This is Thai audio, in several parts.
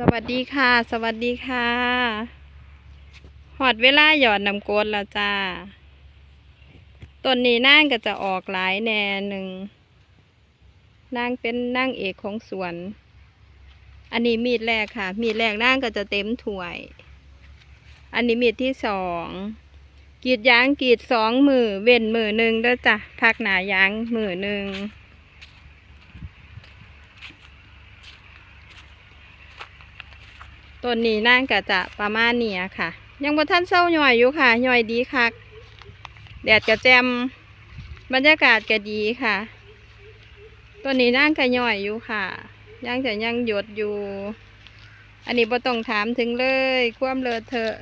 สวัสดีค่ะ สวัสดีค่ะหอดเวลาหยอดน้ำกดแล้วจ้าต้นนี้นางก็จะออกหลายแน่หนึ่งนางเป็นนางเอกของสวน อันนี้มีดแรกค่ะ มีดแรกนางก็จะเต็มถ้วย อันนี้มีดที่สองกีดยางกีดสองมือเว้นมือหนึ่งด้อจ้ะพักหนายางมือหนึ่ง ต้นนี้นั่งก็จะประมาณนี้ค่ะ ยังบ่ท่านเศร้าหน่อยอยู่ค่ะหน่อยดีคักแดดกระแจมบรรยากาศก็ดีค่ะต้นนี้นั่งก็หน่อยอยู่ค่ะยังจะยังหยดอยู่ อันนี้บ่ต้องถามถึงเลยความเลอเทอ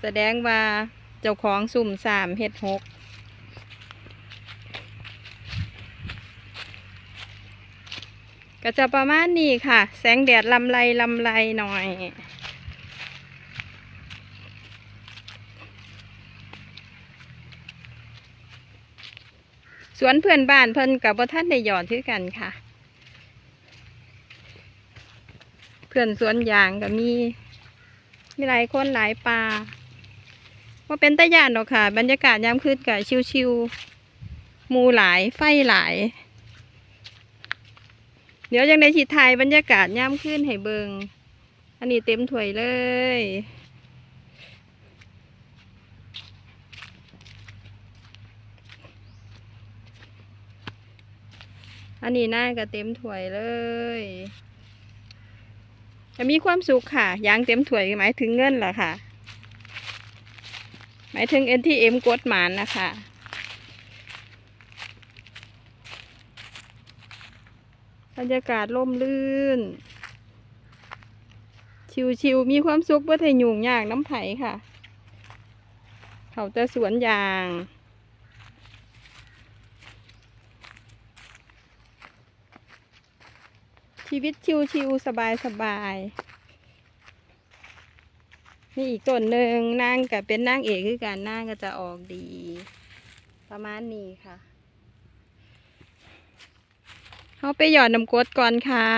แสดงว่าเจ้าของสุ่มสามเฮ็ดหก ก็จะประมาณนี้ค่ะ แสงแดดลำไรลำไรหน่อย สวนเพื่อนบ้านเพิ่นกับบ่ท่านได้หยอดคือกันค่ะ เพื่อนสวนยางก็มี มีหลายคนหลายปลาว่าเป็นตะยานหรอกค่ะ บรรยากาศยามคืนกับชิวๆมูหลายไฟหลาย เดี๋ยวยังได้ฉีดไทยบรรยากาศย่ำขึ้นให้เบิงอันนี้เต็มถ้วยเลย อันนี้หน้าก็เต็มถ้วยเลยจะมีความสุขค่ะยางเต็มถ้วยหมายถึงเงินแหละค่ะ หมายถึง NTM กดหมานนะคะ รรยากาศร่มรื่น ชิวๆมีความสุขเพื่อไทยยุ่งยากน้ำไผ่ค่ะ เขาจะสวนยางชีวิตชิวๆสบายๆนี่อีกต้นหนึ่งนางกับเป็นนางเอกคือกันนางก็จะออกดี ประมาณนี้ค่ะ เขาไปหยอดน้ำกรดก่อนค่ะ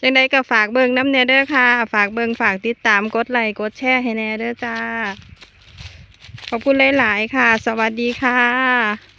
จังใดก็ฝากเบิงน้ำเนเด้อค่ะ ฝากเบิงฝากติดตามกดไลค์กดแชร์ให้แน่เด้อจ้า ขอบคุณหลาย ๆ ค่ะ สวัสดีค่ะ